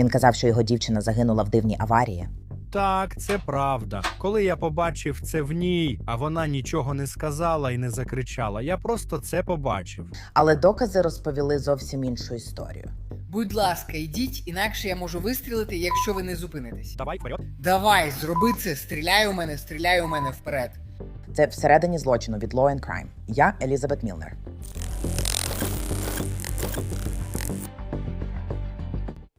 Він казав, що його дівчина загинула в дивній аварії. Так, це правда. Коли я побачив це в ній, а вона нічого не сказала і не закричала, я просто це побачив. Але докази розповіли зовсім іншу історію. Будь ласка, йдіть, інакше я можу вистрілити, якщо ви не зупинитесь. Давай вперед. Давай, зроби це, стріляй у мене, стріляй у мене вперед. Це всередині злочину від Law and Crime. Я Елізабет Мілнер.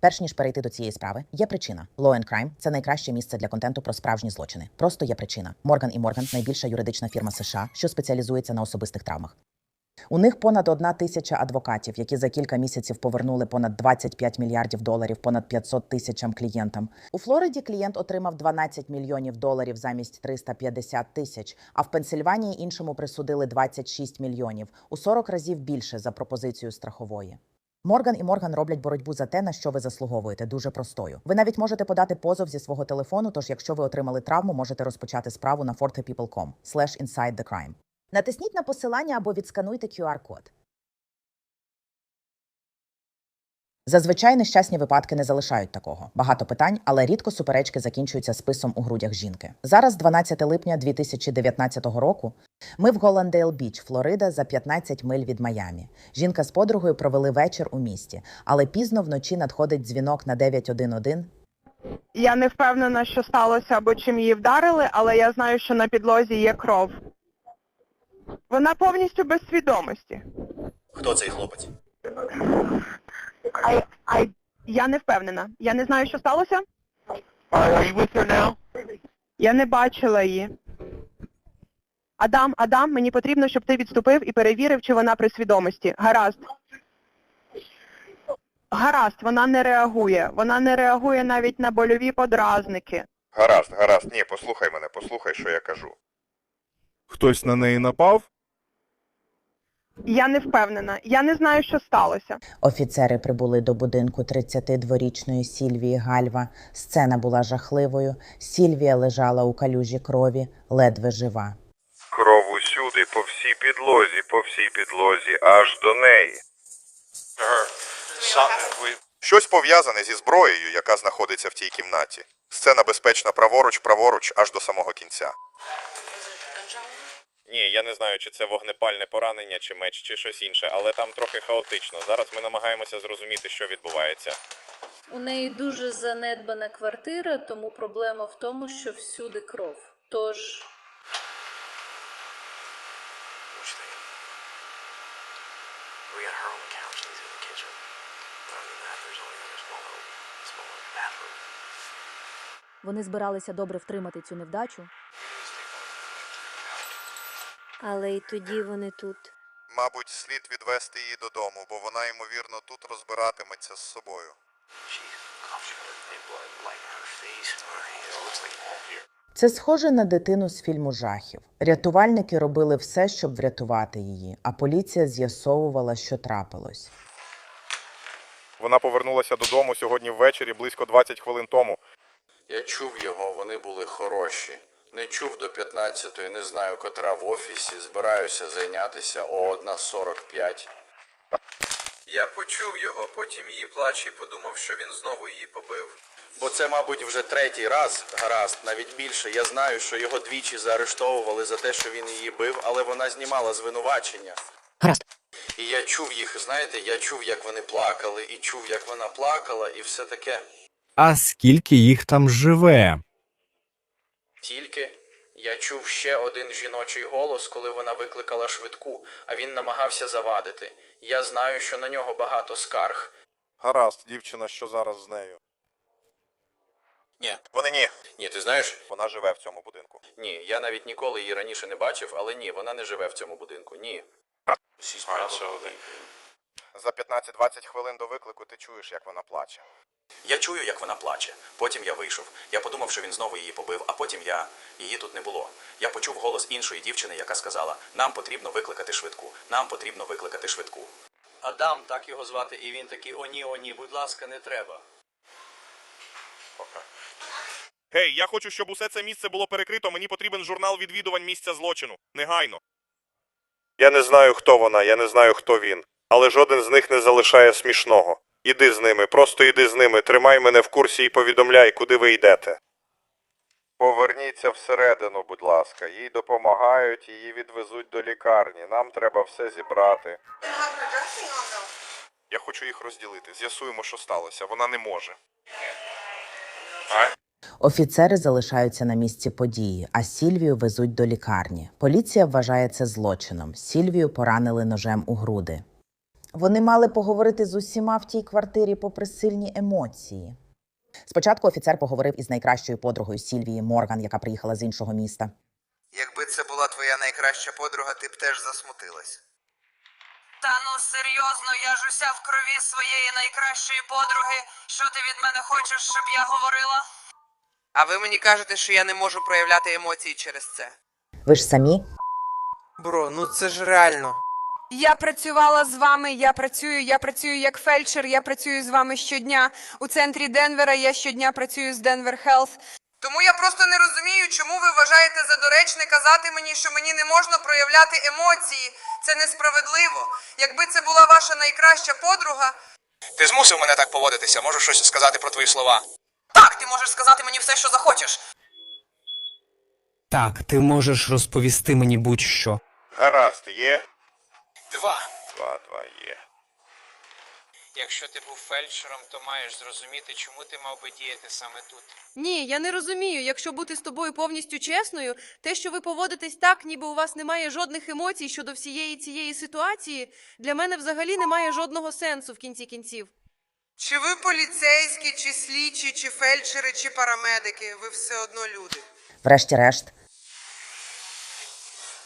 Перш ніж перейти до цієї справи, є причина. Law and Crime – це найкраще місце для контенту про справжні злочини. Просто є причина. І Морган найбільша юридична фірма США, що спеціалізується на особистих травмах. У них понад одна тисяча адвокатів, які за кілька місяців повернули понад 25 мільярдів доларів понад 500 тисячам клієнтам. У Флориді клієнт отримав 12 мільйонів доларів замість 350 тисяч, а в Пенсильванії іншому присудили 26 мільйонів у 40 разів більше за пропозицію страхової. Морган і Морган роблять боротьбу за те, на що ви заслуговуєте, дуже простою. Ви навіть можете подати позов зі свого телефону. Тож, якщо ви отримали травму, можете розпочати справу на fortepeople.com. Натисніть на посилання або відскануйте QR-код. Зазвичай нещасні випадки не залишають такого. Багато питань, але рідко суперечки закінчуються списом у грудях жінки. Зараз, 12 липня 2019 року, ми в Голландейл Біч, Флорида, за 15 миль від Майамі. Жінка з подругою провели вечір у місті, але пізно вночі надходить дзвінок на 911 Я не впевнена, що сталося або чим її вдарили, але я знаю, що на підлозі є кров. Вона повністю без свідомості. Хто цей хлопець? А, а я не впевнена. Я не знаю, що сталося. Are you with her now? Я не бачила її. Адам, Адам, мені потрібно, щоб ти відступив і перевірив, чи вона при свідомості. Гаразд. Гаразд, вона не реагує. Вона не реагує навіть на больові подразники. Гаразд, гаразд, ні, послухай мене, послухай, що я кажу. Хтось на неї напав? Я не впевнена. Я не знаю, що сталося. Офіцери прибули до будинку 32-річної Сільвії Гальва. Сцена була жахливою. Сільвія лежала у калюжі крові, ледве жива. Кров усюди, по всій підлозі, по всій підлозі, аж до неї. Щось пов'язане зі зброєю, яка знаходиться в тій кімнаті. Сцена безпечна праворуч, праворуч, аж до самого кінця. Ні, я не знаю, чи це вогнепальне поранення, чи меч, чи щось інше, але там трохи хаотично. Зараз ми намагаємося зрозуміти, що відбувається. У неї дуже занедбана квартира, тому проблема в тому, що всюди кров. Тож. Вони збиралися добре втримати цю невдачу, Але й тоді вони тут. Мабуть, слід відвести її додому, бо вона, ймовірно, тут розбиратиметься з собою. Це схоже на дитину з фільму жахів. Рятувальники робили все, щоб врятувати її, а поліція з'ясовувала, що трапилось. Вона повернулася додому сьогодні ввечері близько 20 хвилин тому. Я чув його, вони були хороші. Не чув до 15-ї, не знаю, котра в офісі, збираюся зайнятися о 1.45. Я почув його, потім її плач і подумав, що він знову її побив. Бо це, мабуть, вже третій раз, гаразд, навіть більше. Я знаю, що його двічі заарештовували за те, що він її бив, але вона знімала звинувачення. Гаразд. І я чув їх, знаєте, я чув, як вони плакали, і чув, як вона плакала, і все таке. А скільки їх там живе? Тільки я чув ще один жіночий голос, коли вона викликала швидку, а він намагався завадити. Я знаю, що на нього багато скарг. Гаразд, дівчина, що зараз з нею. Ні. Вони ні. Ні, ти знаєш? Вона живе в цьому будинку. Ні, я навіть ніколи її раніше не бачив, але ні, вона не живе в цьому будинку. Ні. She's probably... За 15-20 хвилин до виклику ти чуєш, як вона плаче. Я чую, як вона плаче. Потім я вийшов. Я подумав, що він знову її побив, а потім я. Її тут не було. Я почув голос іншої дівчини, яка сказала: Нам потрібно викликати швидку. Нам потрібно викликати швидку. Адам, так його звати, і він такий: о ні, о ні, будь ласка, не треба. Гей, я хочу, щоб усе це місце було перекрито. Мені потрібен журнал відвідувань місця злочину. Негайно. Я не знаю, хто вона, я не знаю, хто він. Але жоден з них не залишає смішного. Іди з ними, просто іди з ними, тримай мене в курсі і повідомляй, куди ви йдете. Поверніться всередину, будь ласка. Їй допомагають, її відвезуть до лікарні. Нам треба все зібрати. Я хочу їх розділити. З'ясуємо, що сталося. Вона не може. Офіцери залишаються на місці події, а Сільвію везуть до лікарні. Поліція вважає це злочином. Сільвію поранили ножем у груди. Вони мали поговорити з усіма в тій квартирі попри сильні емоції. Спочатку офіцер поговорив із найкращою подругою Сільвії Морган, яка приїхала з іншого міста. Якби це була твоя найкраща подруга, ти б теж засмутилась. Та ну серйозно, я ж уся в крові своєї найкращої подруги. Що ти від мене хочеш, щоб я говорила? А ви мені кажете, що я не можу проявляти емоції через це. Ви ж самі? Бро, ну це ж реально. Я працювала з вами, я працюю, я працюю як фельдшер, я працюю з вами щодня. У центрі Денвера я щодня працюю з Денвер Хелс. Тому я просто не розумію, чому ви вважаєте за доречне казати мені, що мені не можна проявляти емоції. Це несправедливо. Якби це була ваша найкраща подруга. Ти змусив мене так поводитися, можу щось сказати про твої слова. Так, ти можеш сказати мені все, що захочеш. Так, ти можеш розповісти мені будь-що. Гаразд, є? Два. Два, два, є. Якщо ти був фельдшером, то маєш зрозуміти, чому ти мав би діяти саме тут. Ні, я не розумію. Якщо бути з тобою повністю чесною, те, що ви поводитесь так, ніби у вас немає жодних емоцій щодо всієї цієї ситуації, для мене взагалі немає жодного сенсу в кінці кінців. Чи ви поліцейські, чи слідчі, чи фельдшери, чи парамедики, ви все одно люди. Врешті-решт,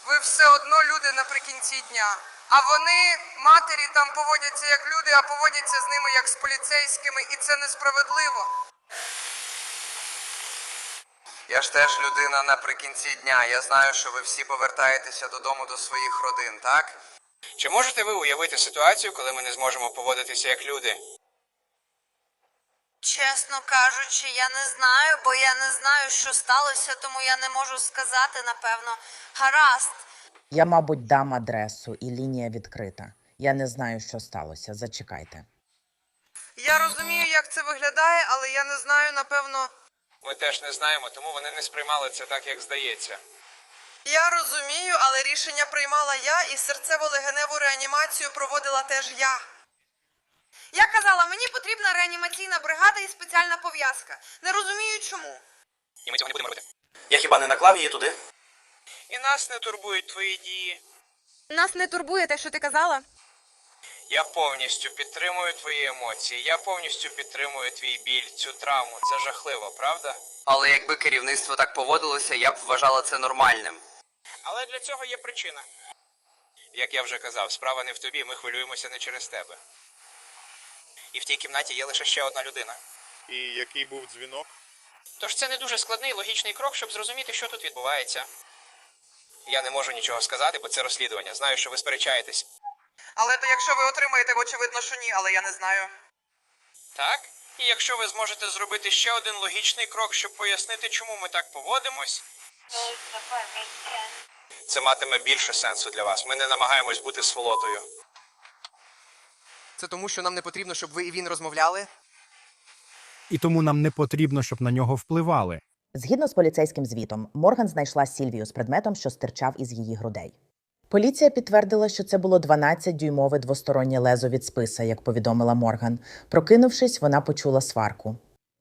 Ви все одно люди наприкінці дня. А вони, матері, там поводяться як люди, а поводяться з ними як з поліцейськими, і це несправедливо. Я ж теж людина наприкінці дня. Я знаю, що ви всі повертаєтеся додому до своїх родин, так? Чи можете ви уявити ситуацію, коли ми не зможемо поводитися як люди? Чесно кажучи, я не знаю, бо я не знаю, що сталося, тому я не можу сказати, напевно. Гаразд. Я, мабуть, дам адресу, і лінія відкрита. Я не знаю, що сталося. Зачекайте. Я розумію, як це виглядає, але я не знаю, напевно. Ми теж не знаємо, тому вони не сприймали це так, як здається. Я розумію, але рішення приймала я, і серцево-легеневу реанімацію проводила теж я. Я казала, мені потрібна реанімаційна бригада і спеціальна пов'язка. Не розумію чому. І ми цього не будемо робити. Я хіба не наклав її туди? І нас не турбують твої дії. Нас не турбує те, що ти казала. Я повністю підтримую твої емоції. Я повністю підтримую твій біль, цю травму. Це жахливо, правда? Але якби керівництво так поводилося, я б вважала це нормальним. Але для цього є причина. Як я вже казав, справа не в тобі, ми хвилюємося не через тебе. І в тій кімнаті є лише ще одна людина. І який був дзвінок? Тож це не дуже складний логічний крок, щоб зрозуміти, що тут відбувається. Я не можу нічого сказати, бо це розслідування. Знаю, що ви сперечаєтесь. Але то якщо ви отримаєте, очевидно, що ні, але я не знаю. Так? І якщо ви зможете зробити ще один логічний крок, щоб пояснити, чому ми так поводимось. Це матиме більше сенсу для вас. Ми не намагаємось бути сволотою. Це тому, що нам не потрібно, щоб ви і він розмовляли? І тому нам не потрібно, щоб на нього впливали. Згідно з поліцейським звітом, Морган знайшла Сільвію з предметом, що стирчав із її грудей. Поліція підтвердила, що це було 12-дюймове двостороннє лезо від списа, як повідомила Морган. Прокинувшись, вона почула сварку.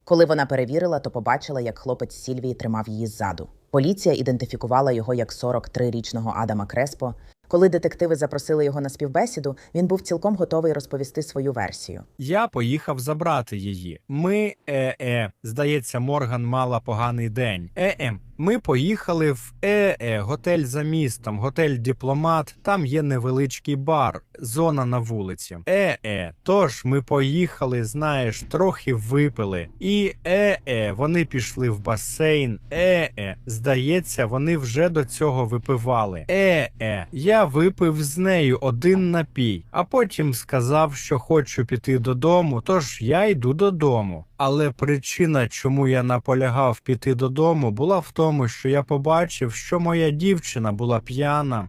Коли вона перевірила, то побачила, як хлопець Сільвії тримав її ззаду. Поліція ідентифікувала його як 43-річного Адама Креспо. Коли детективи запросили його на співбесіду, він був цілком готовий розповісти свою версію. Я поїхав забрати її. Ми е-е. Здається, Морган мала поганий день. Е-е. Ми поїхали в е-е, готель за містом, готель Дипломат. Там є невеличкий бар, зона на вулиці. Е-е. Тож ми поїхали, знаєш, трохи випили. І е-е, вони пішли в басейн. Е-е. Здається, вони вже до цього випивали. Е-е. Я випив з нею один напій, а потім сказав, що хочу піти додому, тож я йду додому. Але причина, чому я наполягав піти додому, була в тому, що я побачив, що моя дівчина була п'яна.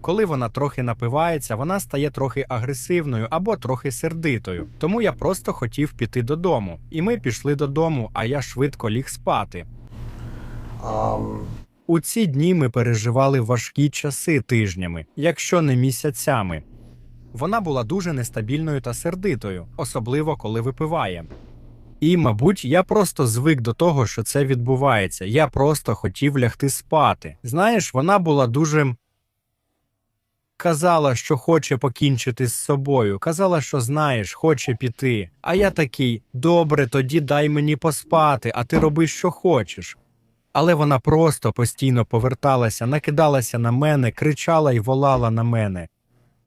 Коли вона трохи напивається, вона стає трохи агресивною або трохи сердитою. Тому я просто хотів піти додому. І ми пішли додому, а я швидко ліг спати. У ці дні ми переживали важкі часи тижнями, якщо не місяцями. Вона була дуже нестабільною та сердитою, особливо коли випиває. І, мабуть, я просто звик до того, що це відбувається. Я просто хотів лягти спати. Знаєш, вона була дуже. Казала, що хоче покінчити з собою. Казала, що знаєш, хоче піти. А я такий: добре, тоді дай мені поспати, а ти роби, що хочеш. Але вона просто постійно поверталася, накидалася на мене, кричала і волала на мене.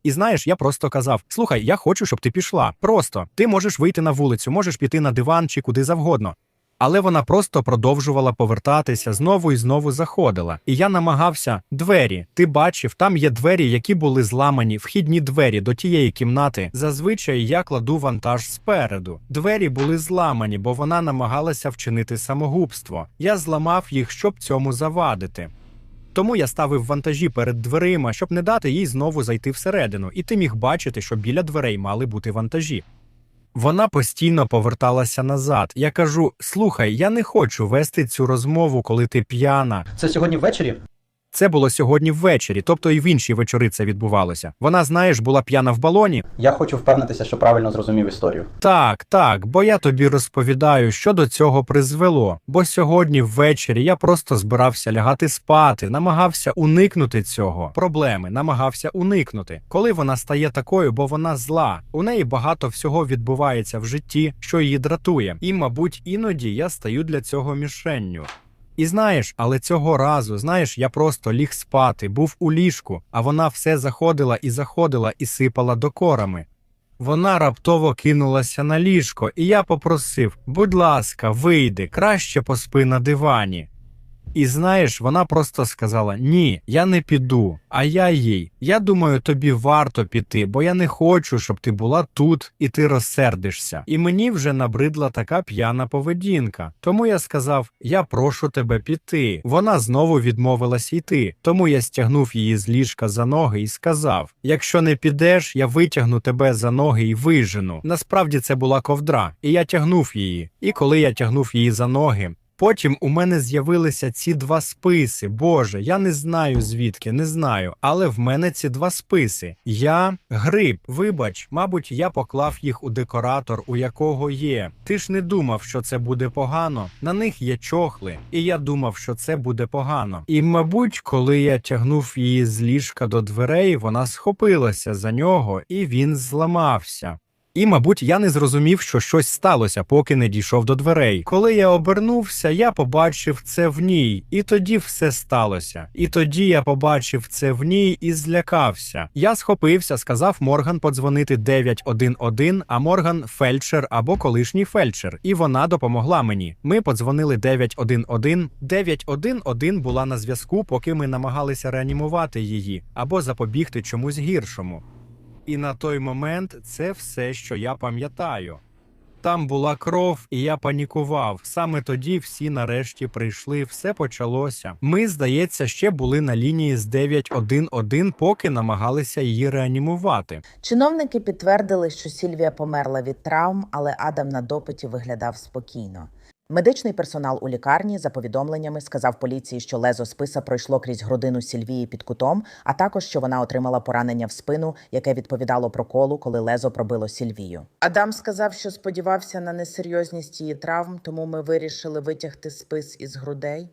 І знаєш, я просто казав: слухай, я хочу, щоб ти пішла. Просто ти можеш вийти на вулицю, можеш піти на диван чи куди завгодно. Але вона просто продовжувала повертатися, знову і знову заходила. І я намагався двері. Ти бачив, там є двері, які були зламані, вхідні двері до тієї кімнати. Зазвичай я кладу вантаж спереду. Двері були зламані, бо вона намагалася вчинити самогубство. Я зламав їх, щоб цьому завадити. Тому я ставив вантажі перед дверима, щоб не дати їй знову зайти всередину, і ти міг бачити, що біля дверей мали бути вантажі. Вона постійно поверталася назад. Я кажу: слухай, я не хочу вести цю розмову, коли ти п'яна. Це сьогодні ввечері? Це було сьогодні ввечері, тобто і в інші вечори це відбувалося. Вона, знаєш, була п'яна в балоні. Я хочу впевнитися, що правильно зрозумів історію. Так, так, бо я тобі розповідаю, що до цього призвело. Бо сьогодні ввечері я просто збирався лягати спати, намагався уникнути цього проблеми, намагався уникнути. Коли вона стає такою, бо вона зла, у неї багато всього відбувається в житті, що її дратує. І, мабуть, іноді я стаю для цього мішенню. І знаєш, але цього разу, знаєш, я просто ліг спати, був у ліжку, а вона все заходила і заходила і сипала докорами. Вона раптово кинулася на ліжко, і я попросив: будь ласка, вийди, краще поспи на дивані. І знаєш, вона просто сказала: Ні, я не піду. А я їй. Я думаю, тобі варто піти, бо я не хочу, щоб ти була тут і ти розсердишся. І мені вже набридла така п'яна поведінка. Тому я сказав: Я прошу тебе піти. Вона знову відмовилась йти. Тому я стягнув її з ліжка за ноги і сказав: Якщо не підеш, я витягну тебе за ноги і вижену. Насправді це була ковдра, і я тягнув її. І коли я тягнув її за ноги. Потім у мене з'явилися ці два списи. Боже, я не знаю звідки, не знаю, але в мене ці два списи. Я гриб. Вибач, мабуть, я поклав їх у декоратор, у якого є. Ти ж не думав, що це буде погано. На них є чохли, і я думав, що це буде погано. І, мабуть, коли я тягнув її з ліжка до дверей, вона схопилася за нього, і він зламався. І, мабуть, я не зрозумів, що щось сталося, поки не дійшов до дверей. Коли я обернувся, я побачив це в ній, і тоді все сталося. І тоді я побачив це в ній і злякався. Я схопився, сказав Морган подзвонити 911, а Морган фельдшер або колишній фельдшер. І вона допомогла мені. Ми подзвонили 911. 911 була на зв'язку, поки ми намагалися реанімувати її або запобігти чомусь гіршому. І на той момент це все, що я пам'ятаю. Там була кров, і я панікував. Саме тоді всі нарешті прийшли, все почалося. Ми, здається, ще були на лінії з 911, поки намагалися її реанімувати. Чиновники підтвердили, що Сільвія померла від травм, але Адам на допиті виглядав спокійно. Медичний персонал у лікарні за повідомленнями сказав поліції, що лезо списа пройшло крізь грудину Сільвії під кутом, а також що вона отримала поранення в спину, яке відповідало проколу, коли лезо пробило Сільвію. Адам сказав, що сподівався на несерйозність її травм, тому ми вирішили витягти спис із грудей.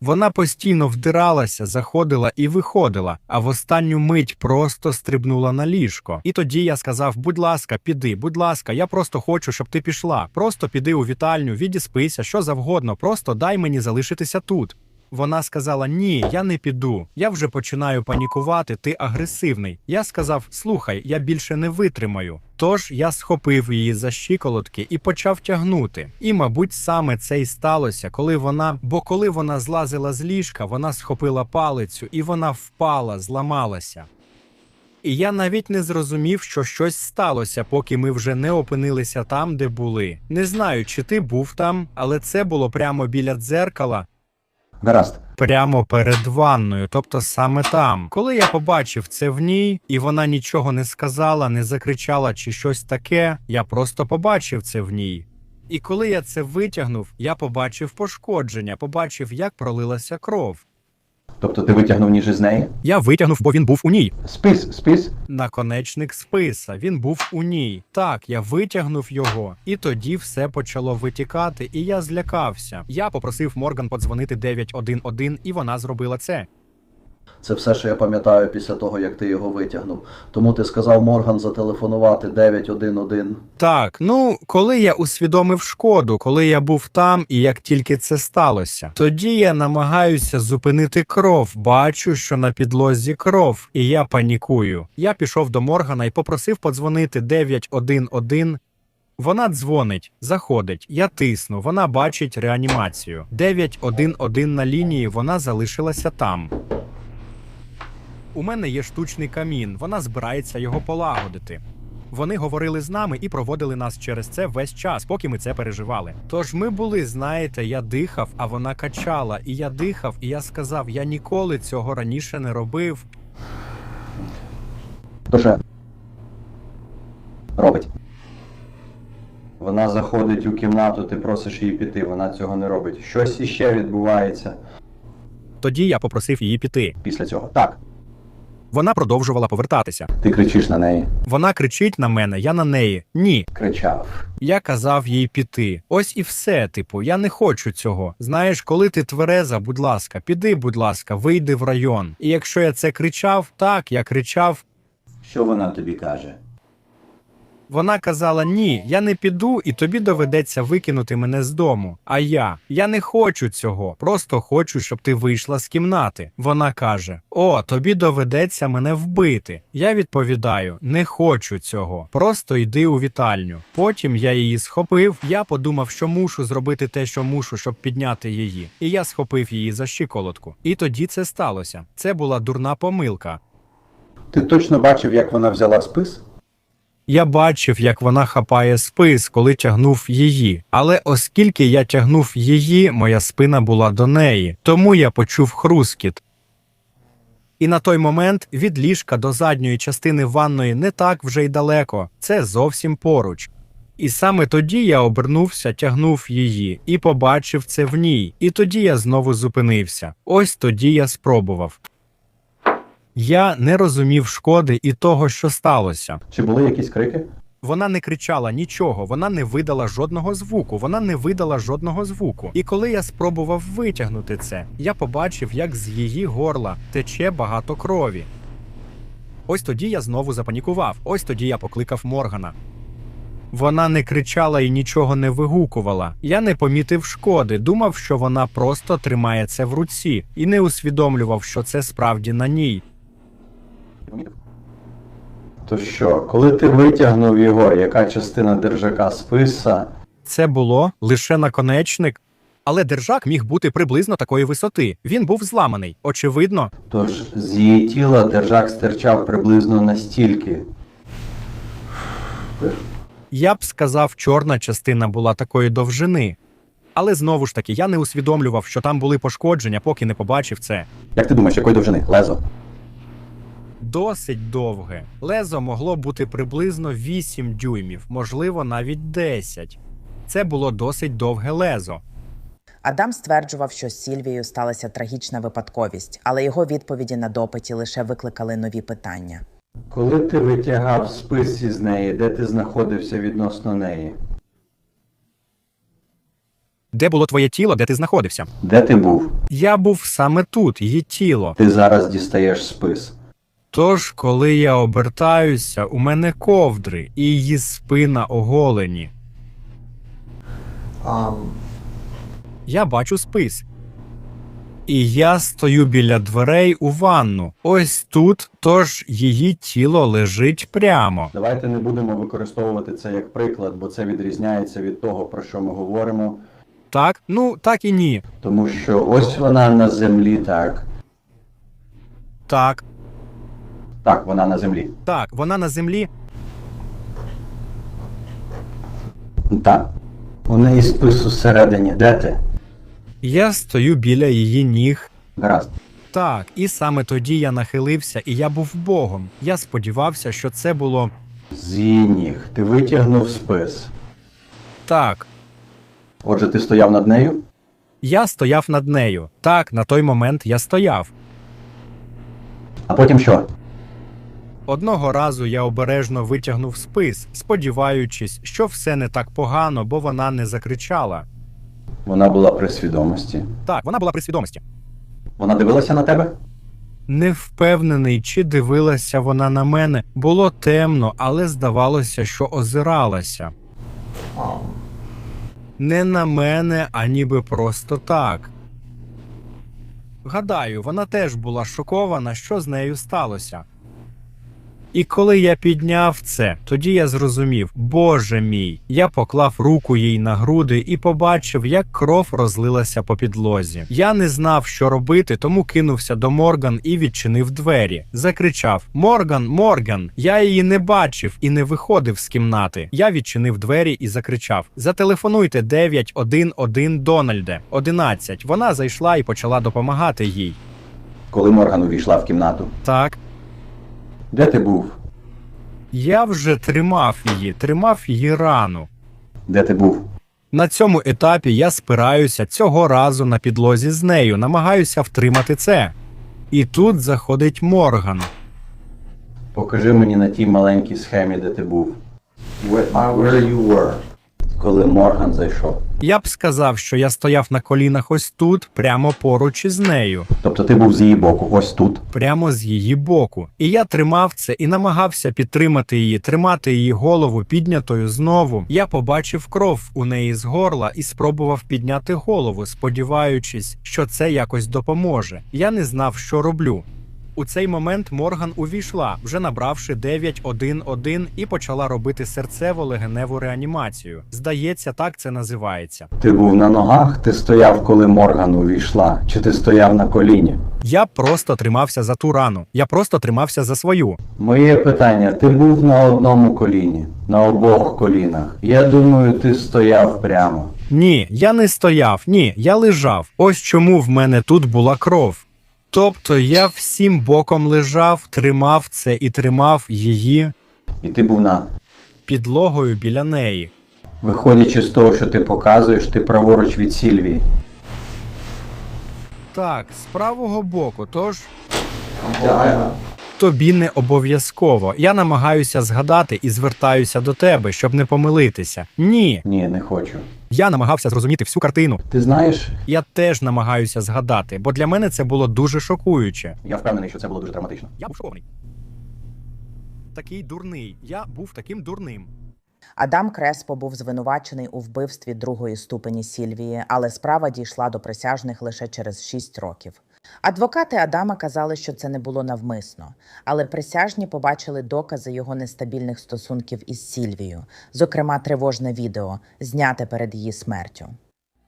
Вона постійно вдиралася, заходила і виходила, а в останню мить просто стрибнула на ліжко. І тоді я сказав: будь ласка, піди, будь ласка, я просто хочу, щоб ти пішла. Просто піди у вітальню, відіспися, що завгодно, просто дай мені залишитися тут. Вона сказала: Ні, я не піду. Я вже починаю панікувати, ти агресивний. Я сказав: Слухай, я більше не витримаю. Тож я схопив її за щиколотки і почав тягнути. І, мабуть, саме це й сталося, коли вона. Бо коли вона злазила з ліжка, вона схопила палицю і вона впала, зламалася. І я навіть не зрозумів, що щось сталося, поки ми вже не опинилися там, де були. Не знаю, чи ти був там, але це було прямо біля дзеркала. Гаразд. прямо перед ванною, тобто саме там. Коли я побачив це в ній, і вона нічого не сказала, не закричала чи щось таке, я просто побачив це в ній. І коли я це витягнув, я побачив пошкодження, побачив, як пролилася кров. Тобто ти витягнув ніж із неї? Я витягнув, бо він був у ній. Спис, спис. Наконечник списа. Він був у ній. Так, я витягнув його, і тоді все почало витікати, і я злякався. Я попросив Морган подзвонити 911, і вона зробила це. Це все, що я пам'ятаю після того, як ти його витягнув. Тому ти сказав Морган зателефонувати 911. Так, ну коли я усвідомив шкоду, коли я був там, і як тільки це сталося, тоді я намагаюся зупинити кров. Бачу, що на підлозі кров, і я панікую. Я пішов до Моргана і попросив подзвонити 911. Вона дзвонить, заходить, я тисну, вона бачить реанімацію. 911 на лінії, вона залишилася там. У мене є штучний камін, вона збирається його полагодити. Вони говорили з нами і проводили нас через це весь час, поки ми це переживали. Тож ми були, знаєте, я дихав, а вона качала, і я дихав, і я сказав: я ніколи цього раніше не робив. Що робить? Вона заходить у кімнату, ти просиш її піти, вона цього не робить. Щось іще відбувається Тоді я попросив її піти. після цього. Так, Вона продовжувала повертатися. ти кричиш на неї. Вона кричить на мене, я на неї. Ні. Кричав. Я казав їй піти. Ось і все, типу, я не хочу цього. Знаєш, коли ти твереза, будь ласка, піди, будь ласка, вийди в район. І якщо я це кричав, так, я кричав. Що вона тобі каже? Вона казала: ні, я не піду, і тобі доведеться викинути мене з дому. А я я не хочу цього, просто хочу, щоб ти вийшла з кімнати. Вона каже: О, тобі доведеться мене вбити. Я відповідаю: не хочу цього. Просто йди у вітальню. Потім я її схопив. Я подумав, що мушу зробити те, що мушу, щоб підняти її. І я схопив її за щиколотку. І тоді це сталося. Це була дурна помилка. Ти точно бачив, як вона взяла спис? Я бачив, як вона хапає спис, коли тягнув її. Але оскільки я тягнув її, моя спина була до неї, тому я почув хрускіт. І на той момент від ліжка до задньої частини ванної не так вже й далеко, це зовсім поруч. І саме тоді я обернувся, тягнув її і побачив це в ній. І тоді я знову зупинився. Ось тоді я спробував. Я не розумів шкоди і того, що сталося. Чи були якісь крики? Вона не кричала нічого, вона не видала жодного звуку, вона не видала жодного звуку. І коли я спробував витягнути це, я побачив, як з її горла тече багато крові. Ось тоді я знову запанікував. Ось тоді я покликав Моргана. Вона не кричала і нічого не вигукувала. Я не помітив шкоди, думав, що вона просто тримає це в руці, і не усвідомлював, що це справді на ній. То що, коли ти витягнув його, яка частина держака списа? Це було лише наконечник. Але держак міг бути приблизно такої висоти. Він був зламаний. Очевидно, Тож з її тіла держак стирчав приблизно настільки. я б сказав, чорна частина була такої довжини. Але знову ж таки, я не усвідомлював, що там були пошкодження, поки не побачив це. Як ти думаєш, якої довжини? Лезо? Досить довге. Лезо могло бути приблизно 8 дюймів, можливо, навіть 10. Це було досить довге лезо. Адам стверджував, що з Сільвією сталася трагічна випадковість, але його відповіді на допиті лише викликали нові питання. Коли ти витягав спис із неї, де ти знаходився відносно неї? Де було твоє тіло, де ти знаходився? Де ти був? Я був саме тут, її тіло. Ти зараз дістаєш спис. Тож, коли я обертаюся, у мене ковдри і її спина оголені. Я бачу спис. І я стою біля дверей у ванну. Ось тут, тож її тіло лежить прямо. Давайте не будемо використовувати це як приклад, бо це відрізняється від того, про що ми говоримо. Так? Ну, так і ні. Тому що ось вона на землі, так. Так, Так, вона на землі. так, вона на землі. Так. У неї спис усередині. Де ти? Я стою біля її ніг. Гаразд. Так, і саме тоді я нахилився, і я був Богом. Я сподівався, що це було З її ніг. Ти витягнув спис. так. Отже, ти стояв над нею? Я стояв над нею. Так, на той момент я стояв. А потім що? Одного разу я обережно витягнув спис, сподіваючись, що все не так погано, бо вона не закричала. Вона була при свідомості. Так, вона була при свідомості. Вона дивилася на тебе? Не впевнений, чи дивилася вона на мене. Було темно, але здавалося, що озиралася. Не на мене, а ніби просто так. Гадаю, вона теж була шокована, що з нею сталося. І коли я підняв це, тоді я зрозумів, Боже мій, я поклав руку їй на груди і побачив, як кров розлилася по підлозі. Я не знав, що робити, тому кинувся до Морган і відчинив двері. Закричав: Морган, Морган! Я її не бачив і не виходив з кімнати. Я відчинив двері і закричав: Зателефонуйте 911 Дональде. 11. Вона зайшла і почала допомагати їй. Коли Морган увійшла в кімнату. Так, Де ти був? я вже тримав її, тримав її рану. Де ти був? На цьому етапі я спираюся цього разу на підлозі з нею, намагаюся втримати це. І тут заходить Морган. Покажи мені на тій маленькій схемі, де ти був. Where, where you were. Коли Морган зайшов. Я б сказав, що я стояв на колінах ось тут, прямо поруч із нею, Тобто ти був з її боку, ось тут. прямо з її боку. І я тримав це і намагався підтримати її, тримати її голову піднятою знову. Я побачив кров у неї з горла і спробував підняти голову, сподіваючись, що це якось допоможе. Я не знав, що роблю. У цей момент Морган увійшла, вже набравши 911 і почала робити серцево-легеневу реанімацію. Здається, так це називається. Ти був на ногах, ти стояв, коли Морган увійшла. Чи ти стояв на коліні? Я просто тримався за ту рану. Я просто тримався за свою. Моє питання: ти був на одному коліні, на обох колінах. Я думаю, ти стояв прямо. Ні, я не стояв, ні, я лежав. Ось чому в мене тут була кров. Тобто я всім боком лежав, тримав це і тримав її І ти був на. підлогою біля неї. Виходячи з того, що ти показуєш, ти праворуч від Сільвії. Так, з правого боку, тож. Тобі не обов'язково. Я намагаюся згадати і звертаюся до тебе, щоб не помилитися. Ні, Ні, не хочу. я намагався зрозуміти всю картину. Ти знаєш, Я теж намагаюся згадати, бо для мене це було дуже шокуюче. я впевнений, що це було дуже драматично. Я був шокований. Такий дурний. Я був таким дурним. Адам Креспо був звинувачений у вбивстві другої ступені Сільвії, але справа дійшла до присяжних лише через 6 років. Адвокати Адама казали, що це не було навмисно, але присяжні побачили докази його нестабільних стосунків із Сільвією, зокрема тривожне відео, зняте перед її смертю.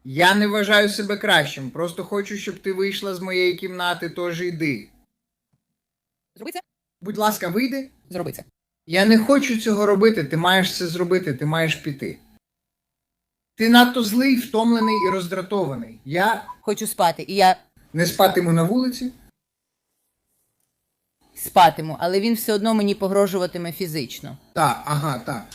Я не вважаю себе кращим, просто хочу, щоб ти вийшла з моєї кімнати, тож йди. Зроби це? Будь ласка, вийди. Зроби це. Я не хочу цього робити, ти маєш це зробити, ти маєш піти. Ти надто злий, втомлений і роздратований. Я Хочу спати, і я не спатиму на вулиці. спатиму, але він все одно мені погрожуватиме фізично. Так, ага, так.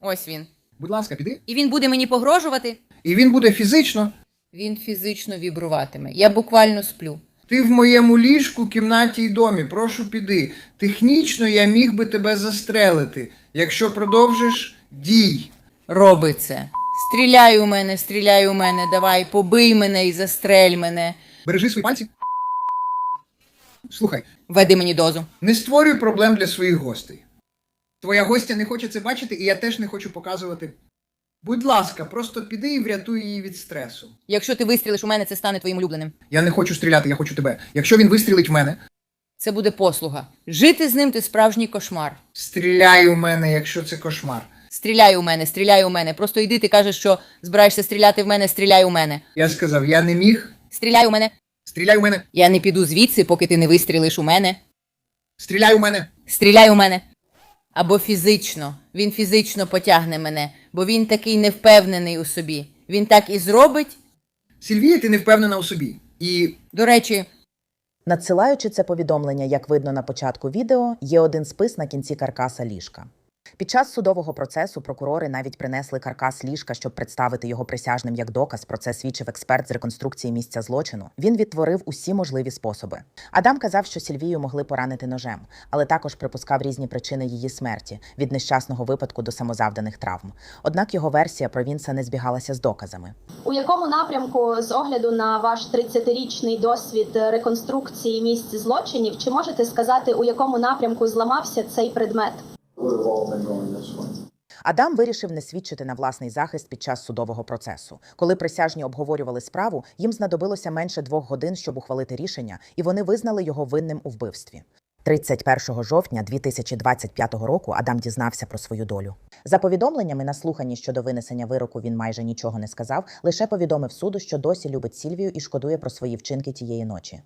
Ось він. Будь ласка, піди. І він буде мені погрожувати. І він буде фізично. Він фізично вібруватиме. Я буквально сплю. Ти в моєму ліжку, кімнаті і домі. Прошу піди. Технічно я міг би тебе застрелити. Якщо продовжиш, дій. Роби це. Стріляй у мене, стріляй у мене, давай, побий мене і застрель мене. Бережи свої пальці. Слухай, Веди мені дозу. не створюй проблем для своїх гостей. Твоя гостя не хоче це бачити, і я теж не хочу показувати. Будь ласка, просто піди і врятуй її від стресу. Якщо ти вистрілиш у мене, це стане твоїм улюбленим. Я не хочу стріляти, я хочу тебе. Якщо він вистрілить в мене, Це буде послуга. Жити з ним ти справжній кошмар. стріляй у мене, якщо це кошмар. Стріляй у мене, стріляй у мене. Просто йди, ти кажеш, що збираєшся стріляти в мене, стріляй у мене. Я сказав, я не міг. Стріляй у мене. Стріляй у мене. Я не піду звідси, поки ти не вистрілиш у мене. Стріляй у мене. Стріляй у мене. Або фізично. Він фізично потягне мене, бо він такий невпевнений у собі. Він так і зробить. Сільвія, ти не впевнена у собі. І, до речі, Надсилаючи це повідомлення, як видно на початку відео, є один спис на кінці каркаса ліжка. Під час судового процесу прокурори навіть принесли каркас ліжка, щоб представити його присяжним як доказ. Про це свідчив експерт з реконструкції місця злочину. Він відтворив усі можливі способи. Адам казав, що Сільвію могли поранити ножем, але також припускав різні причини її смерті від нещасного випадку до самозавданих травм. Однак його версія про Вінса не збігалася з доказами. У якому напрямку, з огляду на ваш 30-річний досвід реконструкції місць злочинів, чи можете сказати, у якому напрямку зламався цей предмет? Адам вирішив не свідчити на власний захист під час судового процесу. Коли присяжні обговорювали справу, їм знадобилося менше двох годин, щоб ухвалити рішення, і вони визнали його винним у вбивстві. 31 жовтня 2025 року Адам дізнався про свою долю. За повідомленнями на слуханні щодо винесення вироку він майже нічого не сказав, лише повідомив суду, що досі любить Сільвію і шкодує про свої вчинки тієї ночі.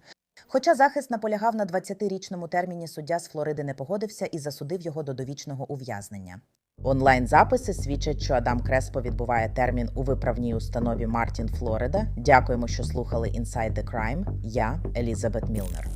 Хоча захист наполягав на 20-річному терміні, суддя з Флориди не погодився і засудив його до довічного ув'язнення. Онлайн-записи свідчать, що Адам Креспо відбуває термін у виправній установі Мартін Флорида. Дякуємо, що слухали Inside the Crime. Я Елізабет Мілнер.